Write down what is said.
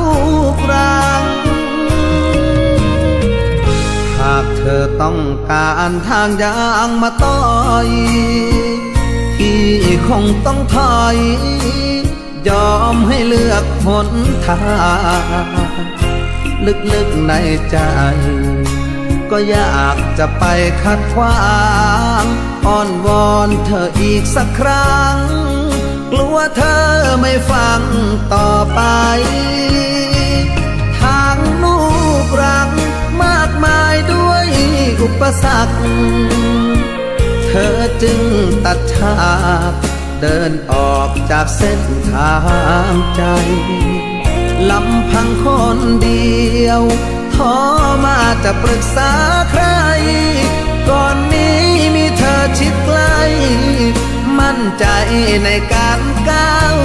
ู ต้องการทางยางมาต่อยที่คงต้องถอย ยอมให้เลือกหนทางลึกๆในใจ ก็อยากจะไปขัดขวางอ้อนวอนเธออีกสักครั้ง กลัวเธอไม่ฟังต่อไป สรรคเธอจึงตัดฉากเดินออกจากเส้นทางใจลำพังคนเดียวท้อมาจะปรึกษาใคร ก่อนนี้มีเธอชิดใกล้ มั่นใจในการก้าว